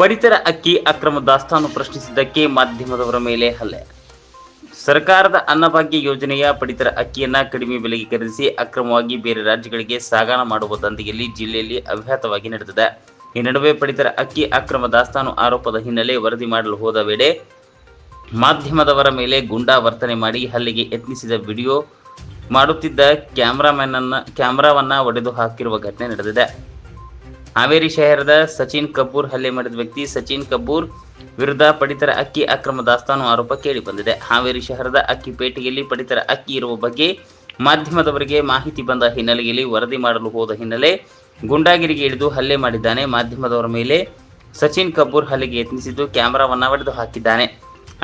ಪಡಿತರ ಅಕ್ಕಿ ಅಕ್ರಮ ದಾಸ್ತಾನು ಪ್ರಶ್ನಿಸಿದ್ದಕ್ಕೆ ಮಾಧ್ಯಮದವರ ಮೇಲೆ ಹಲ್ಲೆ. ಸರ್ಕಾರದ ಅನ್ನಭಾಗ್ಯ ಯೋಜನೆಯ ಪಡಿತರ ಅಕ್ಕಿಯನ್ನ ಕಡಿಮೆ ಬೆಲೆಗೆ ಖರೀದಿಸಿ ಅಕ್ರಮವಾಗಿ ಬೇರೆ ರಾಜ್ಯಗಳಿಗೆ ಸಾಗಾಣ ಮಾಡುವ ದಂಧೆಯಲ್ಲಿ ಜಿಲ್ಲೆಯಲ್ಲಿ ಅವ್ಯಾತವಾಗಿ ನಡೆದಿದೆ. ಈ ನಡುವೆ ಪಡಿತರ ಅಕ್ಕಿ ಅಕ್ರಮ ದಾಸ್ತಾನು ಆರೋಪದ ಹಿನ್ನೆಲೆ ವರದಿ ಮಾಡಲು ಹೋದ ವೇಳೆ ಮಾಧ್ಯಮದವರ ಮೇಲೆ ಗುಂಡಾ ವರ್ತನೆ ಮಾಡಿ ಹಲ್ಲೆಗೆ ಯತ್ನಿಸಿದ ವಿಡಿಯೋ ಮಾಡುತ್ತಿದ್ದ ಕ್ಯಾಮ್ರಾಮನ್ ಅನ್ನ ಕ್ಯಾಮ್ರಾವನ್ನ ಒಡೆದು ಹಾಕಿರುವ ಘಟನೆ ನಡೆದಿದೆ. ಹಾವೇರಿ ಶಹರದ ಸಚಿನ್ ಕಪೂರ್ ಹಲ್ಲೆ ಮಾಡಿದ ವ್ಯಕ್ತಿ ಸಚಿನ್ ಕಪೂರ್ ವಿರುದ್ಧ ಪಡಿತರ ಅಕ್ಕಿ ಅಕ್ರಮ ದಾಸ್ತಾನು ಆರೋಪ ಕೇಳಿ ಬಂದಿದೆ. ಹಾವೇರಿ ಶಹರದ ಅಕ್ಕಿ ಪೇಟೆಯಲ್ಲಿ ಪಡಿತರ ಅಕ್ಕಿ ಇರುವ ಬಗ್ಗೆ ಮಾಧ್ಯಮದವರಿಗೆ ಮಾಹಿತಿ ಬಂದ ಹಿನ್ನೆಲೆಯಲ್ಲಿ ವರದಿ ಮಾಡಲು ಹೋದ ಹಿನ್ನೆಲೆ ಗುಂಡಾಗಿರಿಗೆ ಇಳಿದು ಹಲ್ಲೆ ಮಾಡಿದ್ದಾನೆ. ಮಾಧ್ಯಮದವರ ಮೇಲೆ ಸಚಿನ್ ಕಪೂರ್ ಹಲ್ಲೆಗೆ ಯತ್ನಿಸಿದ್ದು ಕ್ಯಾಮರಾವನ್ನ ಹೊಡೆದು ಹಾಕಿದ್ದಾನೆ.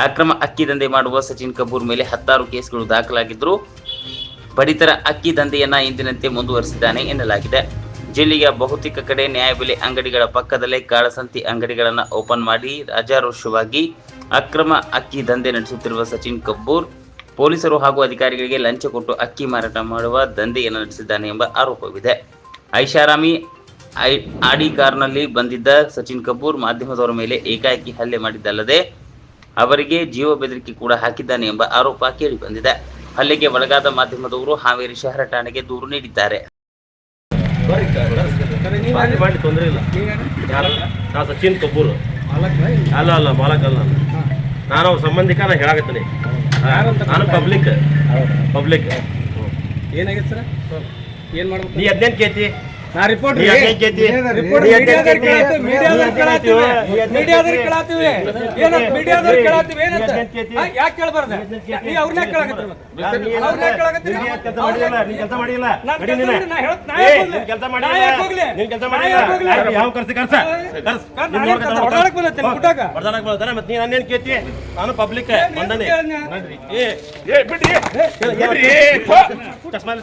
ಅಕ್ರಮ ಅಕ್ಕಿ ದಂಧೆ ಮಾಡುವ ಸಚಿನ್ ಕಪೂರ್ ಮೇಲೆ ಹತ್ತಾರು ಕೇಸ್ಗಳು ದಾಖಲಾಗಿದ್ದರು ಪಡಿತರ ಅಕ್ಕಿ ದಂಧೆಯನ್ನ ಇಂದಿನಂತೆ ಮುಂದುವರಿಸಿದ್ದಾನೆ ಎನ್ನಲಾಗಿದೆ. ಜಿಲ್ಲೆಯ ಬಹುತೇಕ ಕಡೆ ನ್ಯಾಯಬೆಲೆ ಅಂಗಡಿಗಳ ಪಕ್ಕದಲ್ಲೇ ಕಾಳಸಂತಿ ಅಂಗಡಿಗಳನ್ನು ಓಪನ್ ಮಾಡಿ ರಾಜಾರೋಷವಾಗಿ ಅಕ್ರಮ ಅಕ್ಕಿ ದಂಧೆ ನಡೆಸುತ್ತಿರುವ ಸಚಿನ್ ಕಬ್ಬೂರ್ ಪೊಲೀಸರು ಹಾಗೂ ಅಧಿಕಾರಿಗಳಿಗೆ ಲಂಚ ಕೊಟ್ಟು ಅಕ್ಕಿ ಮಾರಾಟ ಮಾಡುವ ದಂಧೆಯನ್ನು ನಡೆಸಿದ್ದಾನೆ ಎಂಬ ಆರೋಪವಿದೆ. ಐಷಾರಾಮಿ ಐ ಆಡಿ ಕಾರ್ನಲ್ಲಿ ಬಂದಿದ್ದ ಸಚಿನ್ ಕಪೂರ್ ಮಾಧ್ಯಮದವರ ಮೇಲೆ ಏಕಾಏಕಿ ಹಲ್ಲೆ ಮಾಡಿದ್ದಲ್ಲದೆ ಅವರಿಗೆ ಜೀವ ಬೆದರಿಕೆ ಕೂಡ ಹಾಕಿದ್ದಾನೆ ಎಂಬ ಆರೋಪ ಕೇಳಿಬಂದಿದೆ ಹಲ್ಲೆಗೆ ಒಳಗಾದ ಮಾಧ್ಯಮದವರು ಹಾವೇರಿ ಶಹರ ಠಾಣೆಗೆ ದೂರು ನೀಡಿದ್ದಾರೆ. ಮಾಡಿ ಮಾಡಿ ತೊಂದರೆ ಇಲ್ಲ. ನಾ ಸಚಿನ್ ಕಪೂರ್ ಅಲ್ಲ ಅಲ್ಲ ಮಾಲಕ್ ಅಲ್ಲ ನಾನು. ನಾನು ಅವ್ರ ಸಂಬಂಧಿಕ ನಾ ಹೇಳಾಕತ್ತೀನಿ. ನಾನು ಪಬ್ಲಿಕ್ ಪಬ್ಲಿಕ್ ಏನಾಗೈತೆ ಸರ್? ಏನ್ ಮಾಡ್ಬೇಕು? ನೀ ಹದಿನೆಂಟು ಕೇತಿ ನಾ ರಿಪೋರ್ಟ್ ಏನಂತ ಯಾಕೆ ಕೇಳಬಾರ್ದ ನೀ ಅವ್ರನ್ನ ಕೇಳಕತ್ತೀರಿ ಅವ್ರನ್ನ ಕೇಳಕತ್ತೀರಿ ಕೆಲಸ ಮಾಡಿಲ್ಲ. ನಾ ಹೇಳತ್- ನಾ ಕೆಲಸ ಮಾಡಿಲ್ಲ? ನೀನ್ ಕೆಲಸ ಮಾಡಿಲ್ಲ ಯಾವ ಕರ್ಸಿ ಕರ್ಸ ಕರ್ಸ್ ನೀನ್ ಮತ್ತೆ ನನ್ನೇನ್ ಪಬ್ಲಿಕ್ ಏ ಏ ಬಿಡ್ರಿ ಬಿಡ್ರಿ ಚಸ್ಮಾ ಇಲ್ಲ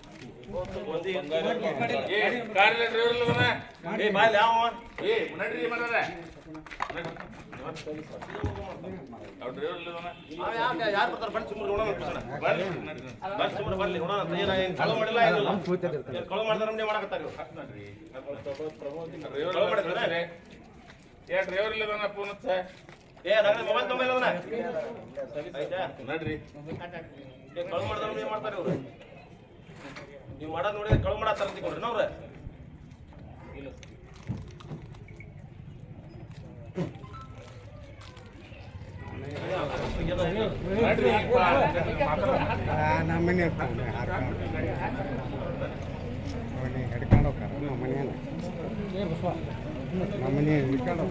ಏ? ಡ್ರೈವರ್ ಇವ್ರು. ಕಳ್ವು ಮಾಡಿದ್ರೇನ? ಏ, ನಂಗೆ ಮೊಬೈಲ್ ತೊಗೊಂಬ ಇಲ್ಲ ಅದನ್ನ. ಆಯ್ತಾ? ಮಾಡ್ದಾರ ನಮ್ಗೆ ಏನ್ ಮಾಡ್ತಾರ ಇವ್ರು? ನೀವ್ ಮಾಡೋದು ನೋಡಿದ್ರೆ ಕಳು ಮಾಡ ಅಂತ ಕೊಡ್ರಿ ಅವ್ರ. ನಮ್ಮ ಮನೆ ಹಿಡ್ಕೊಂಡು ಹೋಗ್ತಾರ ನಮ್ಮ ಮನೆಯಲ್ಲ ನಮ್ಮ ಮನೆ ಹಿಡ್ಕೊಂಡು